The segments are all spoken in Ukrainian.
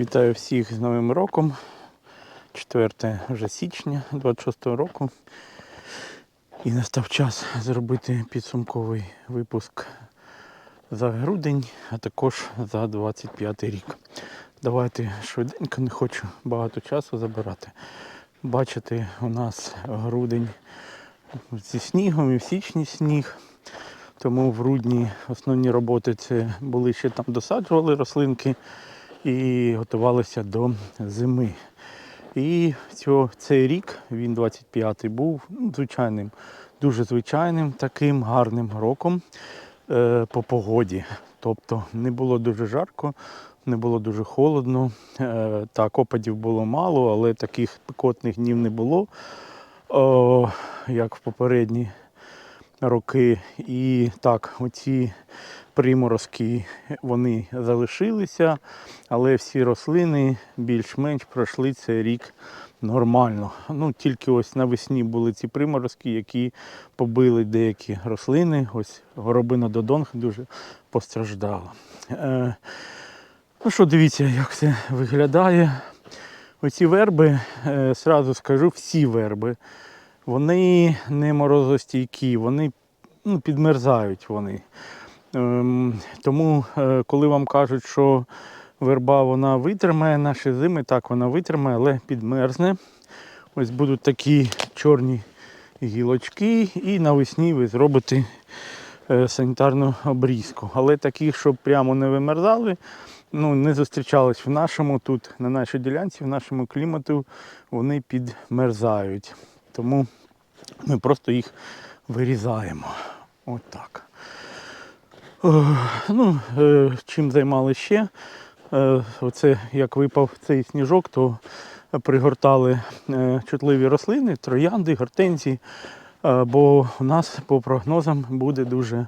Вітаю всіх з Новим роком. 4 вже січня 26 року. І настав час зробити підсумковий випуск за грудень, а також за 25 рік. Давайте швиденько, не хочу багато часу забирати. Бачите, у нас грудень зі снігом і в січні сніг. Тому в грудні основні роботи це були ще там досаджували рослинки і готувалися до зими. І цього, цей рік, він 25-й, був ну, звичайним, дуже звичайним таким гарним роком е, по погоді. Тобто не було дуже жарко, не було дуже холодно. Е, так, опадів було мало, але таких спекотних днів не було, о, як в попередні роки. І так, оці приморозки вони залишилися, але всі рослини більш-менш пройшли цей рік нормально. Ну, тільки ось навесні були ці приморозки, які побили деякі рослини. Ось горобина Додонг дуже постраждала. Е, ну що, дивіться, як це виглядає. Оці верби, е, сразу скажу, всі верби, вони не морозостійкі, вони ну, підмерзають вони. Ем, тому, е, коли вам кажуть, що верба вона витримає наші зими, так вона витримає, але підмерзне. Ось будуть такі чорні гілочки, і навесні ви зробите е, санітарну обрізку. Але таких, щоб прямо не вимерзали, ну, не зустрічались в нашому тут, на нашій ділянці, в нашому клімату, вони підмерзають. Тому ми просто їх вирізаємо. От так. Е, Ну, е, чим займалися ще? Е, Оце як випав цей сніжок, то пригортали чутливі рослини, троянди, гортензії, бо у нас по прогнозам буде дуже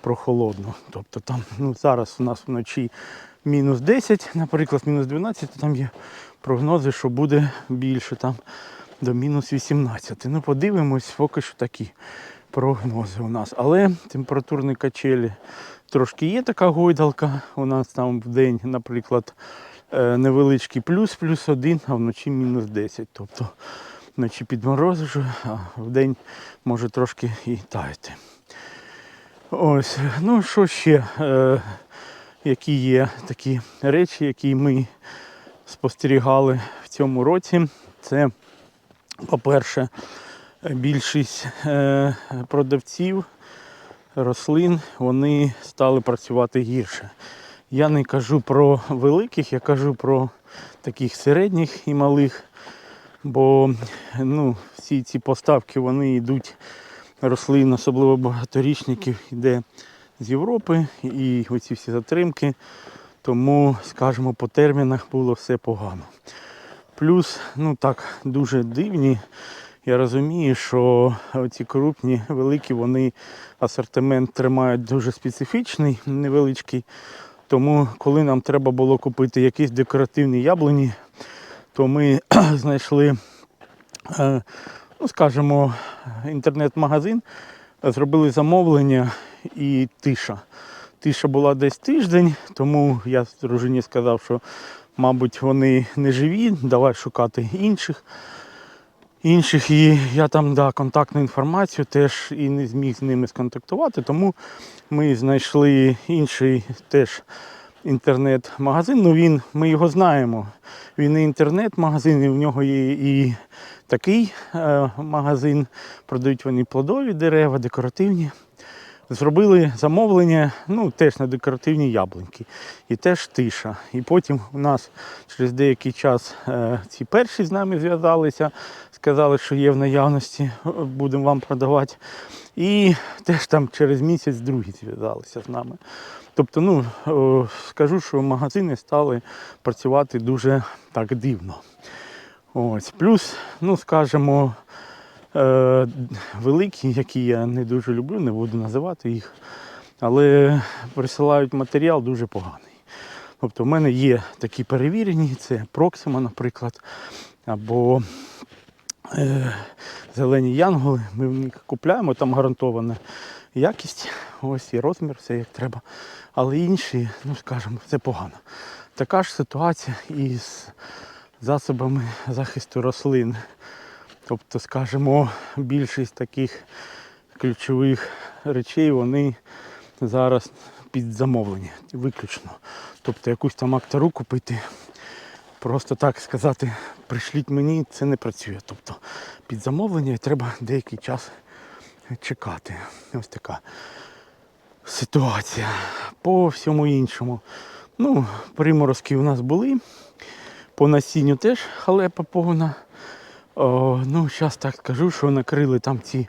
прохолодно. Тобто там ну, зараз у нас вночі мінус 10, наприклад, мінус 12, то там є прогнози, що буде більше там до мінус 18. Ну, подивимось, поки що такі прогнози у нас. Але температурні качелі трошки є така гойдалка. У нас там в день, наприклад, е, невеличкий плюс, плюс один, а вночі мінус 10. Тобто вночі підморозжує, а в день може трошки і таяти. Ось, ну що ще, е, які є такі речі, які ми спостерігали в цьому році. Це, по-перше, більшість е, продавців рослин вони стали працювати гірше. Я не кажу про великих, я кажу про таких середніх і малих, бо ну, всі ці поставки вони йдуть рослин, особливо багаторічників, йде з Європи і оці всі затримки. Тому, скажімо, по термінах було все погано. Плюс, ну так, дуже дивні. Я розумію, що ці крупні, великі, вони асортимент тримають дуже специфічний, невеличкий. Тому, коли нам треба було купити якісь декоративні яблуні, то ми знайшли, е, ну скажімо, інтернет-магазин, зробили замовлення і тиша. Тиша була десь тиждень, тому я дружині сказав, що, мабуть, вони не живі, давай шукати інших. Інших і я там да, контактну інформацію теж і не зміг з ними сконтактувати, тому ми знайшли інший теж інтернет-магазин. Ну він, ми його знаємо. Він не інтернет-магазин, і в нього є і такий е, магазин. Продають вони плодові дерева, декоративні. Зробили замовлення, ну теж на декоративні яблуньки. І теж тиша. І потім у нас через деякий час е, ці перші з нами зв'язалися, сказали, що є в наявності, е, будемо вам продавати. І теж там через місяць другі зв'язалися з нами. Тобто, ну, скажу, що магазини стали працювати дуже так дивно. Ось. Плюс, ну скажімо, е, великі, які я не дуже люблю, не буду називати їх, але присилають матеріал дуже поганий. Тобто в мене є такі перевірені, це Проксима, наприклад, або е, зелені янголи. Ми в них купляємо, там гарантоване якість, ось і розмір, все як треба. Але інші, ну скажімо, це погано. Така ж ситуація і з засобами захисту рослин. Тобто, скажімо, більшість таких ключових речей вони зараз під замовлення виключно. Тобто якусь там актору купити, просто так сказати, пришліть мені, це не працює. Тобто під замовлення треба деякий час чекати. Ось така ситуація. По всьому іншому. Ну, приморозки у нас були. По насінню теж халепа повна. О, ну, зараз так скажу, що накрили там ці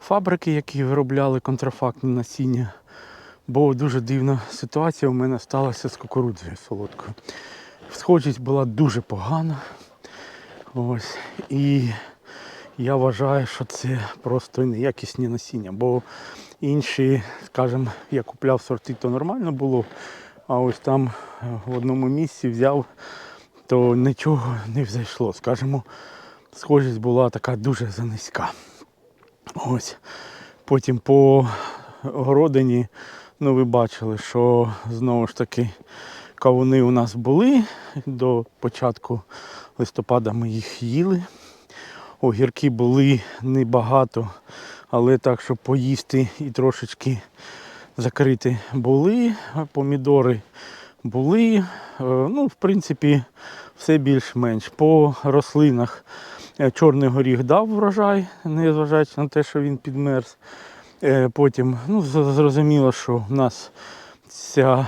фабрики, які виробляли контрафактне насіння. Бо дуже дивна ситуація у мене сталася з кукурудзою солодкою. Схожість була дуже погана. Ось. І я вважаю, що це просто неякісні насіння. Бо інші, скажімо, я купляв сорти, то нормально було. А ось там в одному місці взяв, то нічого не взайшло. Скажімо, схожість була така дуже занизька. Ось. Потім по городині, ну ви бачили, що знову ж таки кавуни у нас були. До початку листопада ми їх їли. Огірки були небагато, але так, щоб поїсти і трошечки закрити були. Помідори були. Е, Ну, в принципі, все більш-менш. По рослинах чорний горіх дав врожай, незважаючи на те, що він підмерз. Е, Потім, ну, зрозуміло, що в нас ця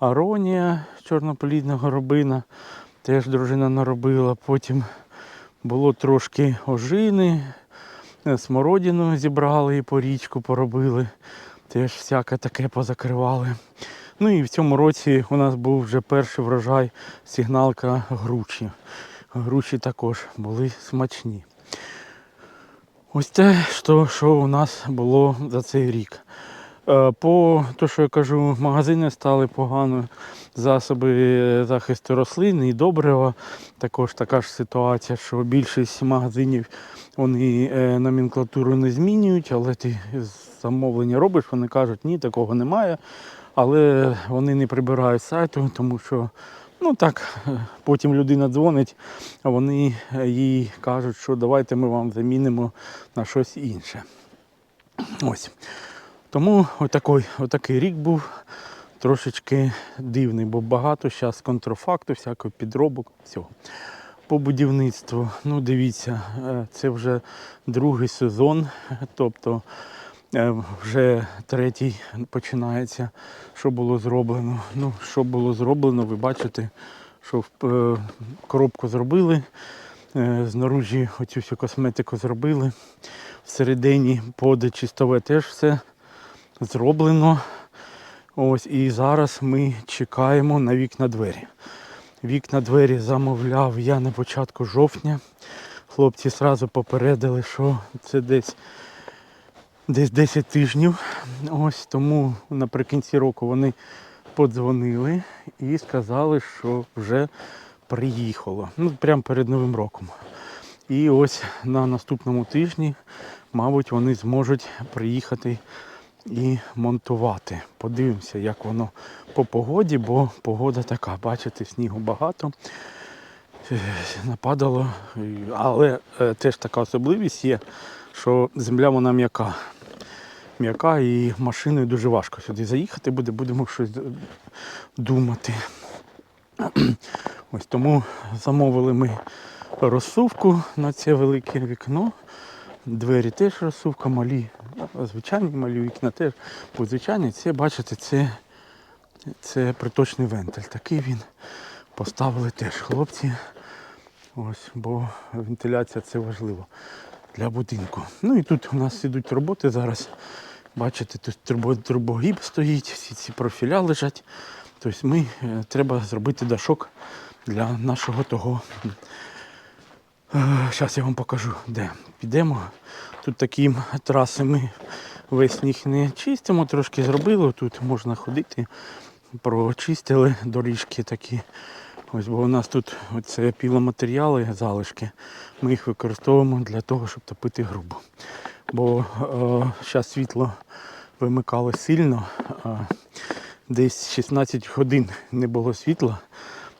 аронія чорнополідного робина теж дружина наробила. Потім було трошки ожини, е, смородину зібрали і по річку поробили. Теж всяке таке позакривали. Ну і в цьому році у нас був вже перший врожай сигналка груші. Груші також були смачні. Ось те, що, що у нас було за цей рік. Е, По те, що я кажу, магазини стали погано, засоби захисту рослин і добрива. Також така ж ситуація, що більшість магазинів вони е, номенклатуру не змінюють, але ти замовлення робиш, вони кажуть, ні, такого немає. Але вони не прибирають сайту, тому що ну так, потім людина дзвонить, а вони е, їй кажуть, що давайте ми вам замінимо на щось інше. Ось. Тому отакий, отакий рік був трошечки дивний, бо багато зараз контрафакту, всякого підробок, всього. По будівництву, ну дивіться, е, це вже другий сезон, тобто вже третій починається, що було зроблено. Ну, що було зроблено, ви бачите, що е, коробку зробили, е, знаружі оцю всю косметику зробили. Всередині поди чистове теж все зроблено. Ось і зараз ми чекаємо на вікна двері. Вікна двері замовляв я на початку жовтня. Хлопці одразу попередили, що це десь, десь 10 тижнів. Ось тому наприкінці року вони подзвонили і сказали, що вже приїхало. Ну, прямо перед Новим роком. І ось на наступному тижні, мабуть, вони зможуть приїхати і монтувати. Подивимося, як воно по погоді, бо погода така, бачите, снігу багато. Е, Нападало, але е, теж така особливість є, що земля вона м'яка. М'яка і машиною дуже важко сюди заїхати буде, будемо щось думати. Ось тому замовили ми розсувку на це велике вікно. Двері теж розсувка малі, звичайні малі вікна теж. Звичайні це, бачите, це, це приточний вентиль. Такий він поставили теж хлопці. Ось, бо вентиляція це важливо для будинку. Ну і тут у нас ідуть роботи зараз. Бачите, тут турбо, турбогіб стоїть, всі ці профіля лежать. Тобто ми е, треба зробити дашок для нашого того. Зараз я вам покажу, де підемо. Тут такі траси ми весь сніг не чистимо, трошки зробили. Тут можна ходити, прочистили доріжки такі. Ось, бо у нас тут оце піломатеріали, залишки. Ми їх використовуємо для того, щоб топити грубу. бо зараз світло вимикало сильно. е, десь 16 годин не було світла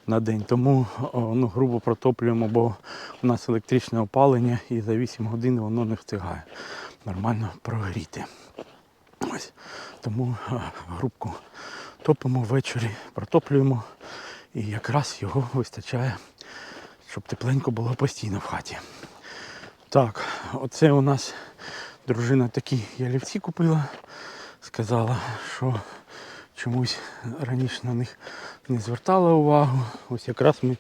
на день, тому о, ну, грубо протоплюємо, бо у нас електричне опалення і за 8 годин воно не встигає нормально прогріти. Ось. Тому е, грубку топимо ввечері, протоплюємо і якраз його вистачає, щоб тепленько було постійно в хаті. Так, оце у нас дружина такі ялівці купила. Сказала, що чомусь раніше на них не звертала увагу. Ось якраз ми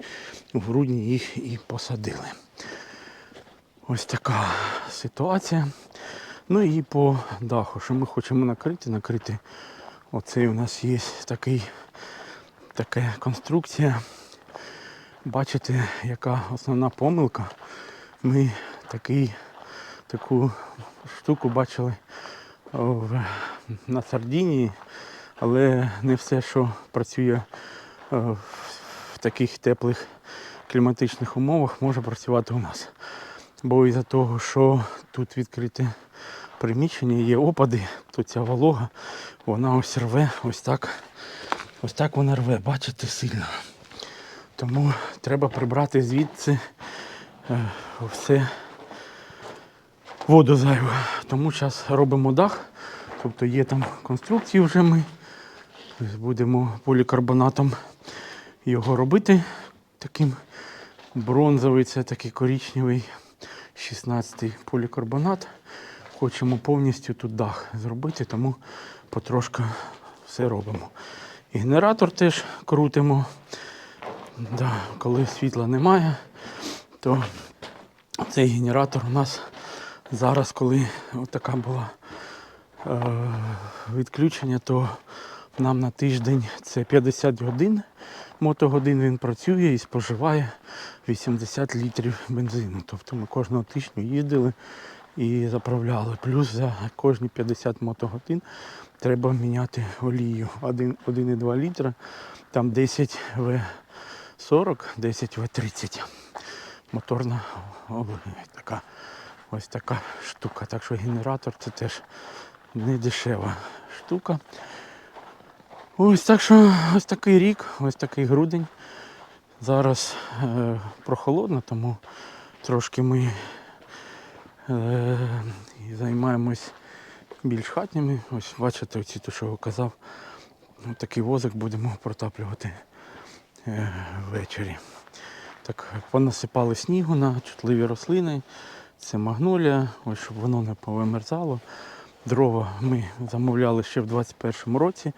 в грудні їх і посадили. Ось така ситуація. Ну і по даху, що ми хочемо накрити, накрити. Оцей у нас є такий, така конструкція. Бачите, яка основна помилка. Ми такий, таку штуку бачили в, на Сардинії, але не все, що працює в, в таких теплих кліматичних умовах, може працювати у нас. Бо із-за того, що тут відкрите приміщення, є опади, то ця волога, вона ось рве, ось так, ось так вона рве, бачите, сильно. Тому треба прибрати звідси е, все воду зайву. Тому зараз робимо дах. Тобто є там конструкції вже ми. Будемо полікарбонатом його робити. Таким бронзовий, це такий коричневий 16-й полікарбонат. Хочемо повністю тут дах зробити, тому потрошки все робимо. Генератор теж крутимо. Да, коли світла немає, то цей генератор у нас зараз, коли така була е, відключення, то нам на тиждень це 50 годин. Мотогодин він працює і споживає 80 літрів бензину. Тобто ми кожного тижня їздили і заправляли. Плюс за кожні 50 мотогодин треба міняти олію 1,2 літра, там 10 в 40, 10 в 30. Моторна така. Ось така штука. Так що генератор це теж не дешева штука. Ось так що ось такий рік, ось такий грудень. Зараз е, прохолодно, тому трошки ми і займаємось більш хатніми. Ось бачите, оці то, що казав, ну, такий возик будемо протаплювати е, ввечері. Так, понасипали снігу на чутливі рослини. Це магнолія, ось щоб воно не повимерзало. Дрова ми замовляли ще в 21-му році.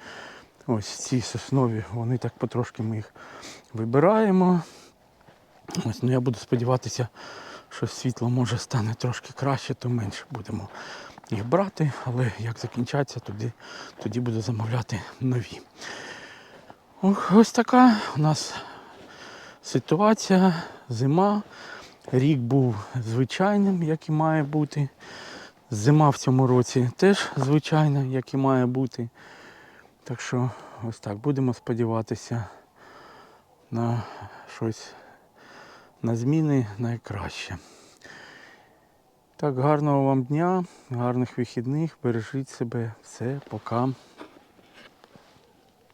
Ось ці соснові, вони так потрошки ми їх вибираємо. Ось, ну я буду сподіватися, що світло може стане трошки краще, то менше будемо їх брати, але як закінчаться, тоді, тоді буду замовляти нові. Ось така у нас ситуація, зима. Рік був звичайним, як і має бути. Зима в цьому році теж звичайна, як і має бути. Так що ось так будемо сподіватися на щось на зміни найкраще. Так, гарного вам дня, гарних вихідних, бережіть себе, все, пока.